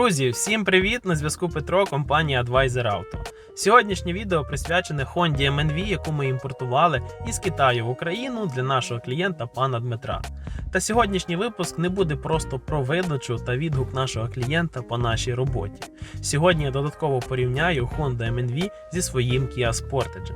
Друзі, всім привіт! На зв'язку Петро, компанія Advisor Auto. Сьогоднішнє відео присвячене Honda MNV, яку ми імпортували із Китаю в Україну для нашого клієнта пана Дмитра. Та сьогоднішній випуск не буде просто про видачу та відгук нашого клієнта по нашій роботі. Сьогодні я додатково порівняю Honda MNV зі своїм Kia Sportage.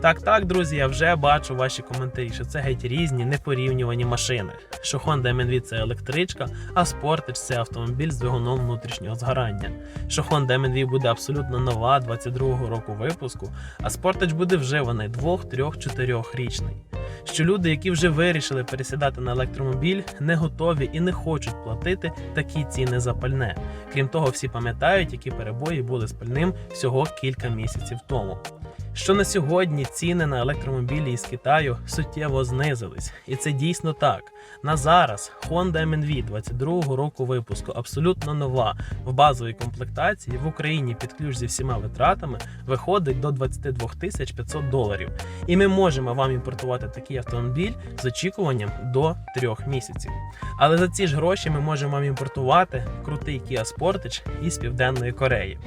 Так, так, друзі, я вже бачу ваші коментарі, що це геть різні непорівнювані машини. Що Honda MNV це електричка, а Sportage це автомобіль з двигуном внутрішнього згорання. Що Honda MNV буде абсолютно нова 22-го року випуску, а Sportage буде вживаний 2, 3, 4 річний. Що люди, які вже вирішили пересідати на електромобіль, не готові і не хочуть платити такі ціни за пальне. Крім того, всі пам'ятають, які перебої були з пальним всього кілька місяців тому. Що на сьогодні ціни на електромобілі із Китаю суттєво знизились, і це дійсно так. На зараз Honda MNV 22-го року випуску абсолютно нова в базовій комплектації в Україні під ключ зі всіма витратами виходить до 22 тисяч 500 доларів. І ми можемо вам імпортувати такий автомобіль з очікуванням до 3 місяців. Але за ці ж гроші ми можемо вам імпортувати крутий Kia Sportage із Південної Кореї.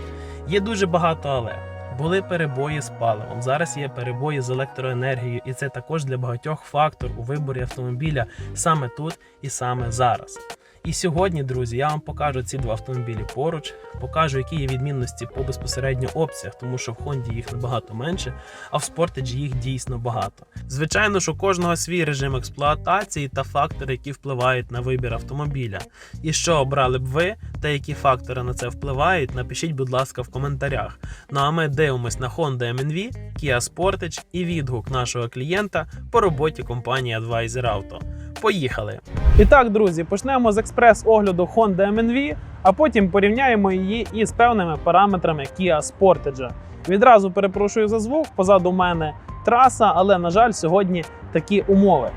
Є дуже багато але. Були перебої з паливом. Зараз є перебої з електроенергією, і це також для багатьох фактор у виборі автомобіля саме тут і саме зараз. І сьогодні, друзі, я вам покажу ці два автомобілі поруч, покажу, які є відмінності по безпосередньо обсяг, тому що в Хонді їх набагато менше, а в Sportage їх дійсно багато. Звичайно, що у кожного свій режим експлуатації та фактори, які впливають на вибір автомобіля. І що обрали б ви, та які фактори на це впливають, напишіть, будь ласка, в коментарях. Ну а ми дивимось на Honda MNV, Kia Sportage і відгук нашого клієнта по роботі компанії Advisor Auto. Поїхали! І так, друзі, почнемо з експрес-огляду Honda MNV, а потім порівняємо її із певними параметрами Kia Sportage. Відразу перепрошую за звук, позаду мене траса, але, на жаль, сьогодні такі умови.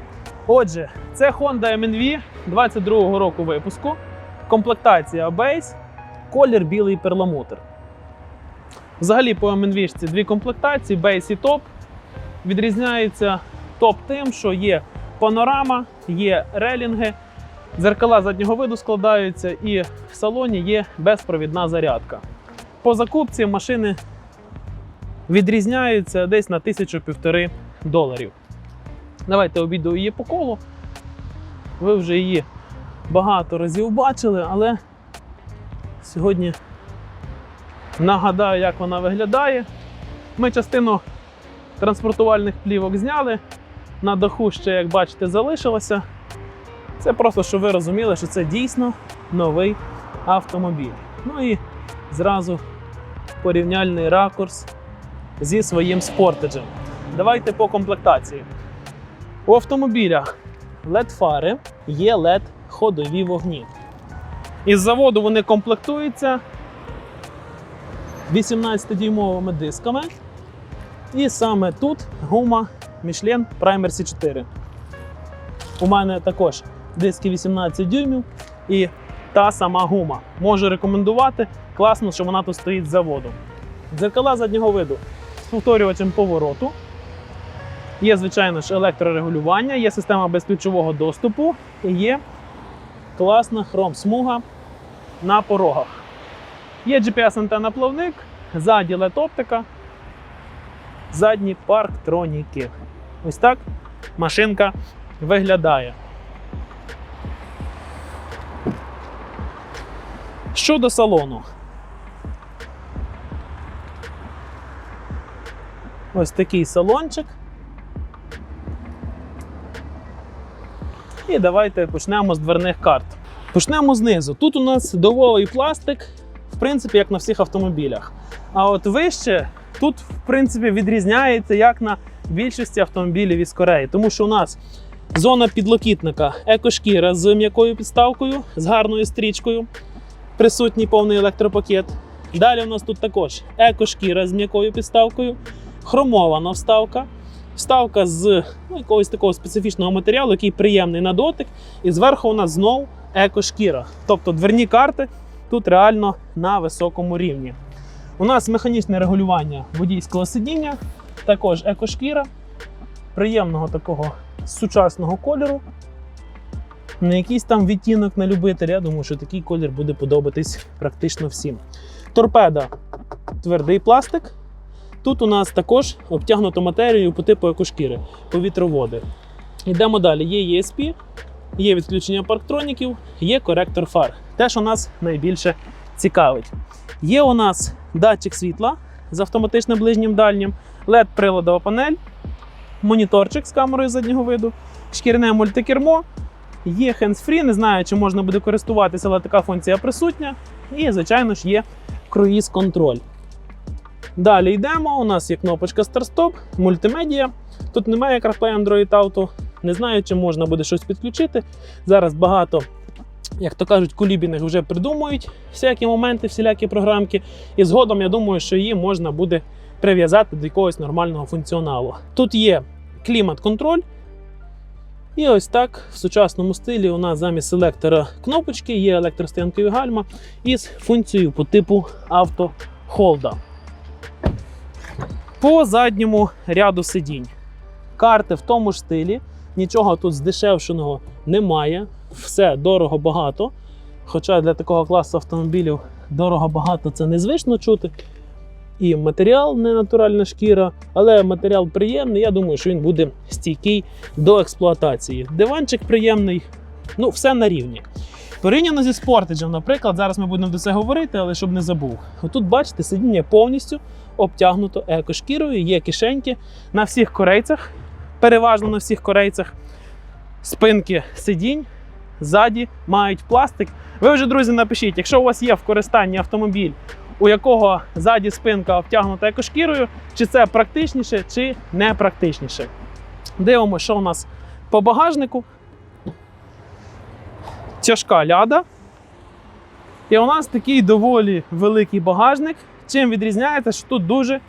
Отже, це Honda MNV 22-го року випуску, комплектація Base, колір білий перламутр. Взагалі по MNV дві комплектації, Base і Top. Відрізняється топ тим, що є панорама, є релінги, дзеркала заднього виду складаються, і в салоні є безпровідна зарядка. По закупці машини відрізняються десь на тисячу-півтори доларів. Давайте обійду її по колу. Ви вже її багато разів бачили, але сьогодні нагадаю, як вона виглядає. Ми частину транспортувальних плівок зняли. На даху ще, як бачите, залишилося. Це просто, щоб ви розуміли, що це дійсно новий автомобіль. Ну і зразу порівняльний ракурс зі своїм спортеджем. Давайте по комплектації. У автомобілях LED-фари є LED-ходові вогні. Із заводу вони комплектуються 18-дюймовими дисками. І саме тут гума Michelin Primer C4. У мене також диски 18 дюймів і та сама гума. Можу рекомендувати. Класно, що вона тут стоїть з заводу. Дзеркала заднього виду з повторювачем повороту. Є, звичайно ж, електрорегулювання, є система безключового доступу і є класна хром-смуга на порогах. Є GPS-антенна плавник, ззаді LED-оптика, задні парктроніки. Ось так машинка виглядає. Щодо салону. Ось такий салончик. І давайте почнемо з дверних карт. Почнемо знизу. Тут у нас доволий пластик, в принципі, як на всіх автомобілях. А от вище тут, в принципі, відрізняється як на більшості автомобілів із Кореї, тому що у нас зона підлокітника, екошкіра з м'якою підставкою, з гарною стрічкою, присутній повний електропакет. Далі у нас тут також екошкіра з м'якою підставкою, хромована вставка, вставка з ну, якогось такого специфічного матеріалу, який приємний на дотик. І зверху у нас знову екошкіра. Тобто дверні карти тут реально на високому рівні. У нас механічне регулювання водійського сидіння, також екошкіра, приємного такого сучасного кольору. не якийсь там відтінок на любителя. Я думаю, що такий колір буде подобатись практично всім. Торпеда твердий пластик. Тут у нас також обтягнуто матерією по типу екошкіри, повітроводи. Йдемо далі. Є ESP, є відключення парктроніків, є коректор фар. Те, що нас найбільше цікавить. Є у нас датчик світла з автоматичним ближнім дальнім, led приладова панель, моніторчик з камерою заднього виду, шкірне мультикермо, є hands-free, не знаю, чи можна буде користуватися, але така функція присутня. І, звичайно ж, є круїз-контроль. Далі йдемо. У нас є кнопочка старт-стоп, мультимедіа. Тут немає CarPlay Android Auto. Не знаю, чи можна буде щось підключити. Зараз багато, як то кажуть, кулібіних вже придумують всякі моменти, всілякі програмки. І згодом я думаю, що її можна буде прив'язати до якогось нормального функціоналу. Тут є клімат-контроль. І ось так в сучасному стилі у нас замість селектора кнопочки є електростоянкові гальма із функцією по типу автохолда. По задньому ряду сидінь. Карти в тому ж стилі, нічого тут здешевшеного немає. Все дорого багато. Хоча для такого класу автомобілів дорого багато це незвично чути. І матеріал не натуральна шкіра, але матеріал приємний. Я думаю, що він буде стійкий до експлуатації. Диванчик приємний, ну все на рівні. Порівняно зі спортеджем, наприклад, зараз ми будемо до це говорити, але щоб не забув. Отут, бачите, сидіння повністю обтягнуто екошкірою, є кишеньки на всіх корейцях, переважно на всіх корейцях. Спинки сидінь ззаді мають пластик. Ви вже, друзі, напишіть, якщо у вас є в користанні автомобіль, у якого ззаді спинка обтягнута екошкірою, чи це практичніше, чи не практичніше. Дивимося, що у нас по багажнику. Тяжка ляда. І у нас такий доволі великий багажник. Чим відрізняється, що тут дуже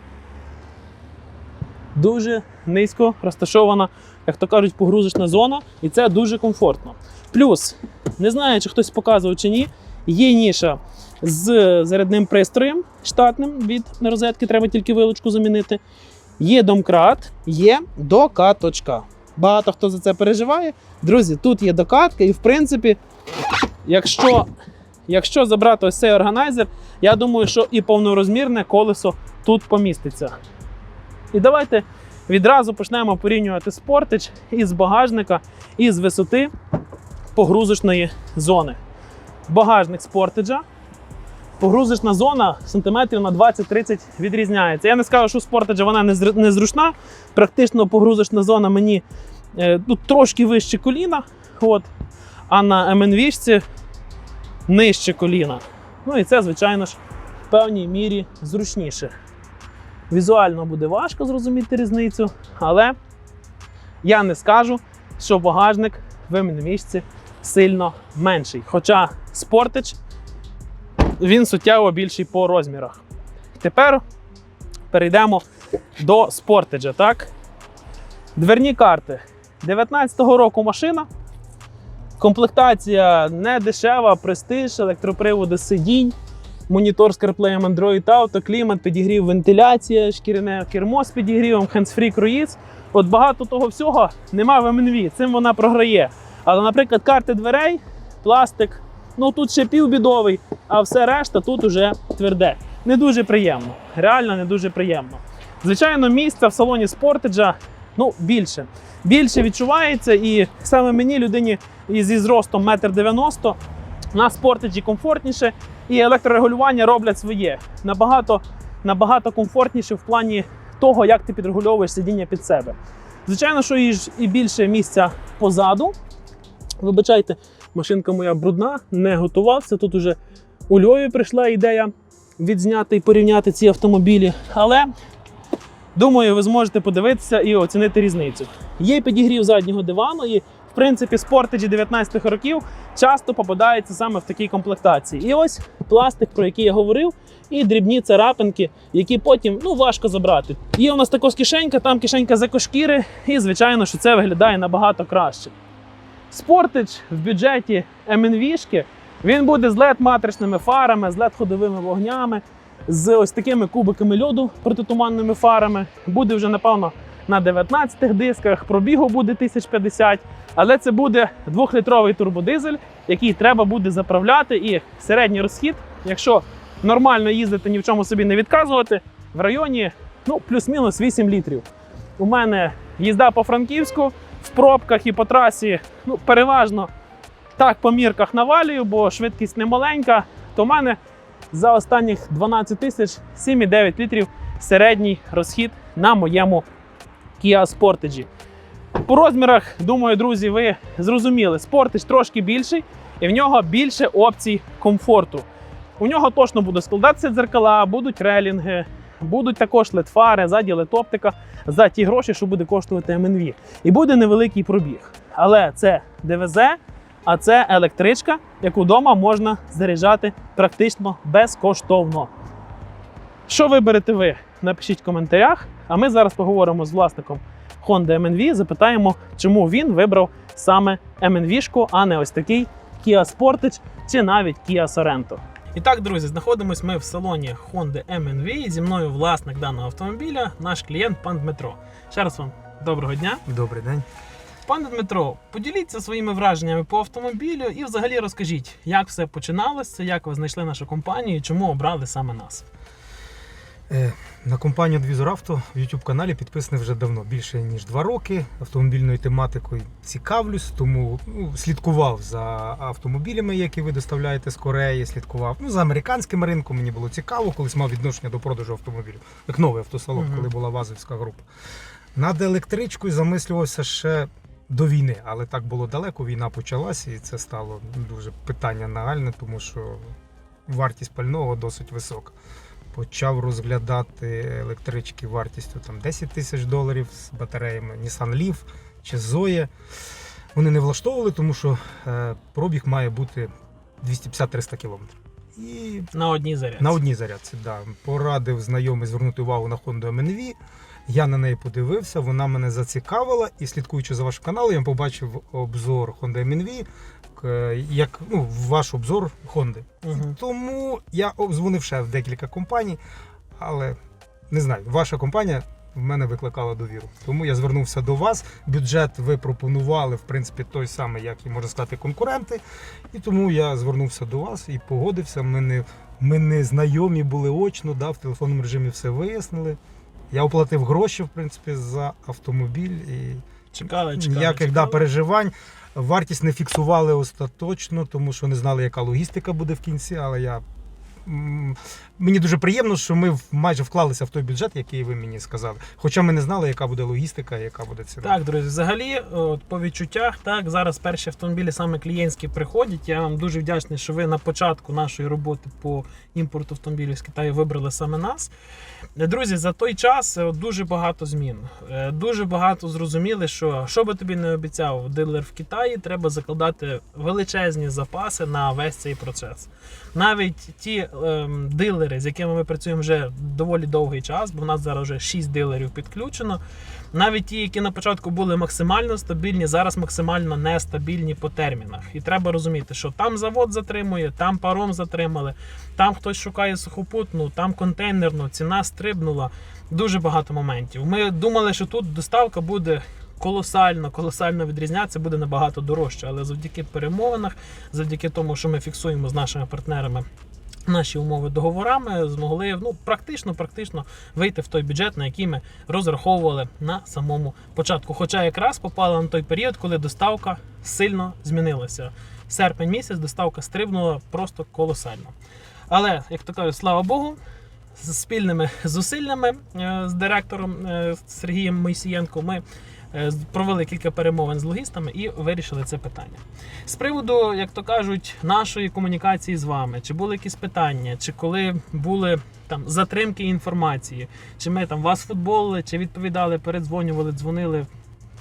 дуже низько розташована, як то кажуть, погрузочна зона, і це дуже комфортно. Плюс, не знаю, чи хтось показував чи ні, є ніша з зарядним пристроєм штатним від розетки, треба тільки вилучку замінити. Є домкрат, є докаточка. Багато хто за це переживає. Друзі, тут є докатка, і в принципі, якщо, якщо забрати ось цей органайзер, я думаю, що і повнорозмірне колесо тут поміститься. І давайте відразу почнемо порівнювати Sportage із багажника і з висоти погрузочної зони. Багажник Sportage, погрузочна зона сантиметрів на 20-30 відрізняється. Я не скажу, що Sportage вона незручна. Практично погрузочна зона мені е, тут трошки вище коліна. От, а на MNV нижче коліна. Ну і це, звичайно ж, в певній мірі зручніше. Візуально буде важко зрозуміти різницю, але я не скажу, що багажник в MNV сильно менший. Хоча Sportage він суттєво більший по розмірах. Тепер перейдемо до Sportage. Так? Дверні карти. 19-го року машина. Комплектація не дешева, престиж, електроприводи сидінь, монітор з CarPlay Android Auto, клімат, підігрів, вентиляція, шкіряне кермо з підігрівом, hands-free круїз. От багато того всього нема в MNV, цим вона програє. Але, наприклад, карти дверей, пластик, ну тут ще півбідовий, а все решта тут уже тверде. Не дуже приємно. Реально не дуже приємно. Звичайно, місця в салоні Sportage ну, більше. Більше відчувається, і саме мені, людині зі зростом 1,90 м, на Sportage комфортніше, і електрорегулювання роблять своє. Набагато, набагато комфортніше в плані того, як ти підрегульовуєш сидіння під себе. Звичайно, що і більше місця позаду. Вибачайте, машинка моя брудна, не готувався. Тут уже у Львові прийшла ідея відзняти і порівняти ці автомобілі. Але думаю, ви зможете подивитися і оцінити різницю. Є підігрів заднього дивану, і в принципі спортеджі 19-х років часто попадаються саме в такій комплектації. І ось пластик, про який я говорив, і дрібні царапинки, які потім ну, важко забрати. Є у нас також кишенька, там кишенька з екошкіри, і звичайно, що це виглядає набагато краще. Sportage в бюджеті MNV-шки, він буде з LED-матричними фарами, з LED-ходовими вогнями, з ось такими кубиками льоду протитуманними фарами. Буде вже, напевно, на 19 дисках, пробігу буде 1050, але це буде 2-літровий турбодизель, який треба буде заправляти. І середній розхід, якщо нормально їздити, ні в чому собі не відказувати, в районі ну, плюс-мінус 8 літрів. У мене їзда по Франківську в пробках і по трасі ну, переважно так по мірках навалюю, бо швидкість не маленька, то в мене за останніх 12 тисяч 7,9 літрів середній розхід на моєму Kia Sportage. По розмірах, думаю, друзі, ви зрозуміли, Sportage трошки більший і в нього більше опцій комфорту. У нього точно будуть складатися дзеркала, будуть релінги, будуть також ледфари, ззаді летоптика за ті гроші, що буде коштувати МНВ. І буде невеликий пробіг. Але це ДВЗ, а це електричка, яку вдома можна заряджати практично безкоштовно. Що виберете ви? Напишіть в коментарях. А ми зараз поговоримо з власником Honda MNV, запитаємо, чому він вибрав саме MNV-шку, а не ось такий Kia Sportage чи навіть Kia Sorento. І так, друзі, знаходимось ми в салоні Honda MNV. Зі мною власник даного автомобіля, наш клієнт пан Дмитро. Ще раз вам доброго дня. Добрий день. Пане Дмитро, поділіться своїми враженнями по автомобілю і взагалі розкажіть, як все починалося, як ви знайшли нашу компанію і чому обрали саме нас. Е, На компанію Auto в YouTube каналі підписаний вже давно, більше ніж два роки. Автомобільною тематикою цікавлюсь, тому ну, слідкував за автомобілями, які ви доставляєте з Кореї. Слідкував ну, за американським ринком. Мені було цікаво, колись мав відношення до продажу автомобілів, як новий автосалон, Мгм. коли була Вазовська група. Над електричкою замислювався ще до війни, але так було далеко. Війна почалася, і це стало дуже питання нагальне, тому що вартість пального досить висока. Почав розглядати електрички вартістю там 10 тисяч доларів з батареями Nissan Leaf чи Zoe. Вони не влаштовували, тому що е, пробіг має бути 250-300 км. І На одній зарядці. на одній зарядці, да. Порадив знайомий звернути увагу на Honda MNV. Я на неї подивився, вона мене зацікавила, і слідкуючи за вашим каналом, я побачив обзор Honda MNV, к- як ну, ваш обзор Honda. Мгм. Тому я обдзвонив ще в декілька компаній, але не знаю, ваша компанія в мене викликала довіру. Тому я звернувся до вас. Бюджет ви пропонували, в принципі, той самий, як і можна сказати, конкуренти. І тому я звернувся до вас і погодився. Ми не, ми не знайомі були очно, да, в телефонному режимі все вияснили. Я оплатив гроші, в принципі, за автомобіль і Чекали, чекали. ніяких да, переживань. Вартість не фіксували остаточно, тому що не знали, яка логістика буде в кінці. Але я мені дуже приємно, що ми майже вклалися в той бюджет, який ви мені сказали. Хоча ми не знали, яка буде логістика, яка буде ціна. Так, друзі, взагалі, от, по відчуттях, так, зараз перші автомобілі саме клієнтські приходять. Я вам дуже вдячний, що ви на початку нашої роботи по імпорту автомобілів з Китаю вибрали саме нас. Друзі, за той час е, дуже багато змін. Е, Дуже багато зрозуміли, що що би тобі не обіцяв дилер в Китаї, треба закладати величезні запаси на весь цей процес. Навіть ті дилери, з якими ми працюємо вже доволі довгий час, бо в нас зараз вже 6 дилерів підключено. Навіть ті, які на початку були максимально стабільні, зараз максимально нестабільні по термінах. І треба розуміти, що там завод затримує, там паром затримали, там хтось шукає сухопутну, там контейнерну, ціна стрибнула. Дуже багато моментів. Ми думали, що тут доставка буде колосально, колосально відрізнятися, буде набагато дорожче. Але завдяки перемовинах, завдяки тому, що ми фіксуємо з нашими партнерами. Наші умови договорами змогли ну практично практично вийти в той бюджет, на який ми розраховували на самому початку. Хоча якраз попала на той період, коли доставка сильно змінилася. Серпень місяць доставка стрибнула просто колосально. Але, як то кажуть, слава Богу, з спільними зусиллями е, з директором е, Сергієм Мойсієнко ми провели кілька перемовин з логістами і вирішили це питання. З приводу, як то кажуть, нашої комунікації з вами, чи були якісь питання, чи коли були там затримки інформації, чи ми там вас футболили, чи відповідали, передзвонювали, дзвонили.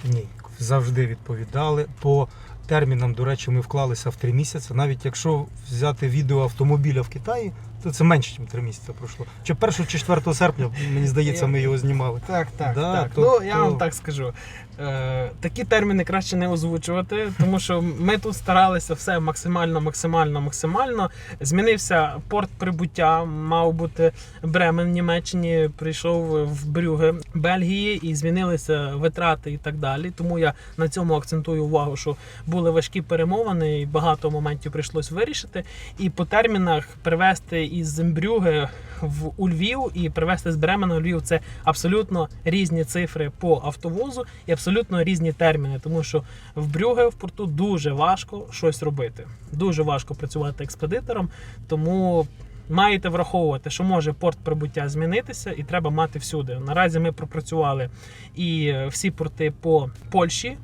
Ні, завжди відповідали. По термінам, до речі, ми вклалися в три місяці. Навіть якщо взяти відео автомобіля в Китаї, то це менше, ніж три місяці пройшло. Чи 1 чи 4 серпня, мені здається, ми його знімали. Так, так, Да, так. то- ну, я то- вам так скажу. Е, такі терміни краще не озвучувати, тому що ми тут старалися все максимально, максимально, максимально. Змінився порт прибуття, мав бути Бремен в Німеччині, прийшов в Брюге, Бельгії, і змінилися витрати і так далі. Тому я на цьому акцентую увагу, що були важкі перемовини, і багато моментів прийшлось вирішити. І по термінах привезти із Брюге в у Львів і привезти з Бремена у Львів це абсолютно різні цифри по автовозу і абсолютно різні терміни, тому що в Брюге в порту дуже важко щось робити. Дуже важко працювати експедитором, тому. Маєте враховувати, що може порт прибуття змінитися, і треба мати всюди. Наразі ми пропрацювали і всі порти по Польщі,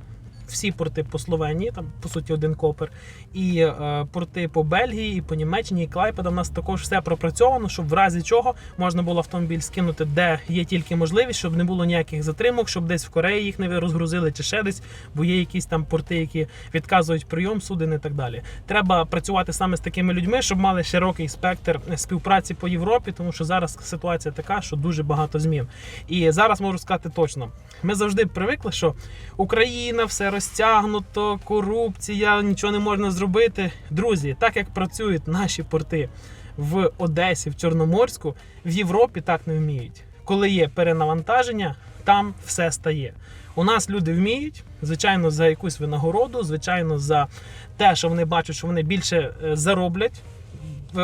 всі порти по Словенії, там по суті один копер, і е, порти по Бельгії, і по Німеччині, і Клайпеда. У нас також все пропрацьовано, щоб в разі чого можна було автомобіль скинути, де є тільки можливість, щоб не було ніяких затримок, щоб десь в Кореї їх не розгрузили чи ще десь, бо є якісь там порти, які відказують прийом суден і так далі. Треба працювати саме з такими людьми, щоб мали широкий спектр співпраці по Європі, тому що зараз ситуація така, що дуже багато змін. І зараз можу сказати точно, ми завжди привикли, що Україна все розтягнуто, корупція, нічого не можна зробити. Друзі, так як працюють наші порти в Одесі, в Чорноморську, в Європі так не вміють. Коли є перенавантаження, там все стає. У нас люди вміють, звичайно, за якусь винагороду, звичайно, за те, що вони бачать, що вони більше е, зароблять,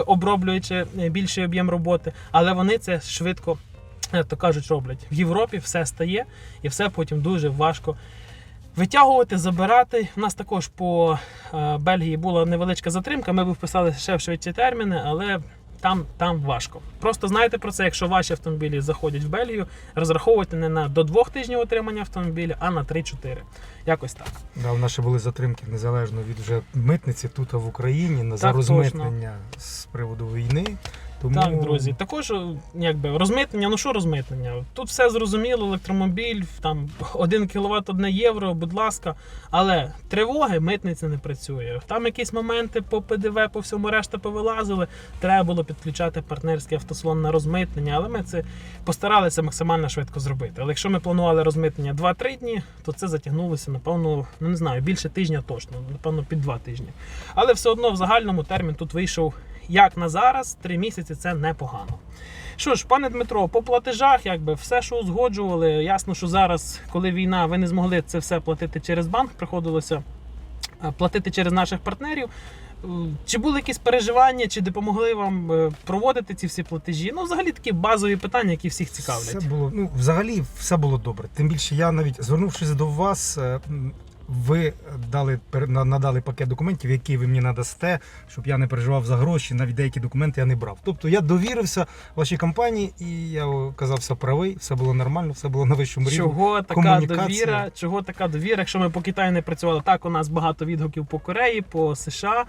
оброблюючи е, більший об'єм роботи, але вони це швидко, то кажуть, роблять. В Європі все стає і все потім дуже важко витягувати, забирати. У нас також по е, Бельгії була невеличка затримка. Ми б вписали ще в швидші терміни, але там, там важко. Просто знайте про це, якщо ваші автомобілі заходять в Бельгію, розраховуйте не на до двох тижнів отримання автомобіля, а на 3-4. Якось так. Да, у нас ще були затримки незалежно від вже митниці тут в Україні на за Так, розмитнення з приводу війни. Тому Так, друзі, також е, якби розмитнення. Ну що розмитнення? Тут все зрозуміло, електромобіль, там 1 кВт 1 євро, будь ласка. Але тривоги митниця не працює. Там якісь моменти по ПДВ, по всьому решта повилазили. Треба було підключати партнерський автосалон на розмитнення, але ми це постаралися максимально швидко зробити. Але якщо ми планували розмитнення 2-3 дні, то це затягнулося, напевно, ну не знаю, більше тижня точно, напевно, під 2 тижні. Але все одно в загальному термін тут вийшов як на зараз, 3 місяці це непогано. Що ж, пане Дмитро, по платежах, якби все, що узгоджували, ясно, що зараз, коли війна, ви не змогли це все платити через банк, приходилося е, платити через наших партнерів. Е, Чи були якісь переживання, чи допомогли вам е, проводити ці всі платежі? Ну, взагалі такі базові питання, які всіх цікавлять. Все було, ну, взагалі все було добре. Тим більше я навіть звернувшись до вас, ви дали надали пакет документів, які ви мені надасте, щоб я не переживав за гроші. Навіть деякі документи я не брав. Тобто я довірився вашій компанії, і я оказався правий, все було нормально, все було на вищому рівні. Чого така довіра? Чого така довіра? Якщо ми по Китаю не працювали, так у нас багато відгуків по Кореї, по США.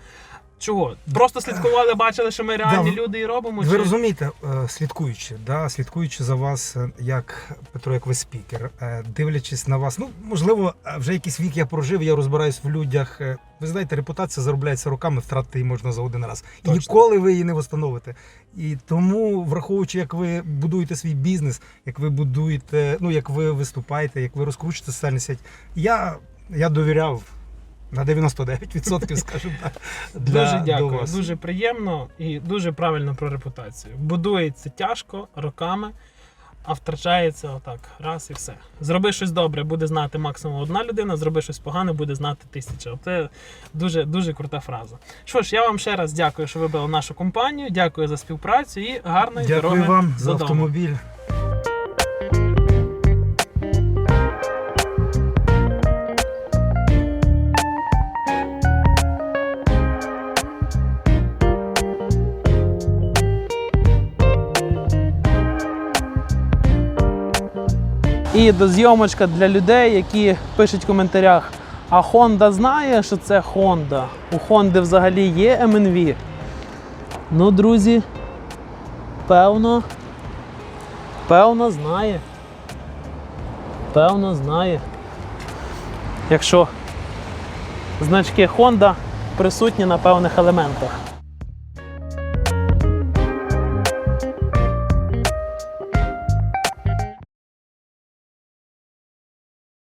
Чого? Просто слідкували, бачили, що ми реальні Да, люди і робимо. Ви чи- розумієте, е, слідкуючи, да, слідкуючи за вас, е, як Петро, як ви спікер, е, дивлячись на вас, ну можливо, е, вже якийсь вік я прожив, я розбираюсь в людях. е, Ви знаєте, репутація заробляється роками, втратити її можна за один раз. І Точно. ніколи ви її не встановите. І тому, враховуючи, як ви будуєте свій бізнес, як ви будуєте, ну як ви виступаєте, як ви розкручуєте соціальні сеті, я, я довіряв. На 99%, скажімо так. Для, Дуже до дякую, вас. дуже приємно і дуже правильно про репутацію. Будується тяжко роками, а втрачається отак, раз і все. Зроби щось добре, буде знати максимум одна людина, зроби щось погане, буде знати тисяча. Це дуже дуже крута фраза. Що ж, я вам ще раз дякую, що ви вибрали нашу компанію. Дякую за співпрацю і гарної Дякую дороги вам за додому. автомобіль. І дозйомочка для людей, які пишуть в коментарях: а Honda знає, що це Honda. У Honda взагалі є MNV. Ну, друзі, певно, певно, знає. Певно, знає. Якщо значки Honda присутні на певних елементах.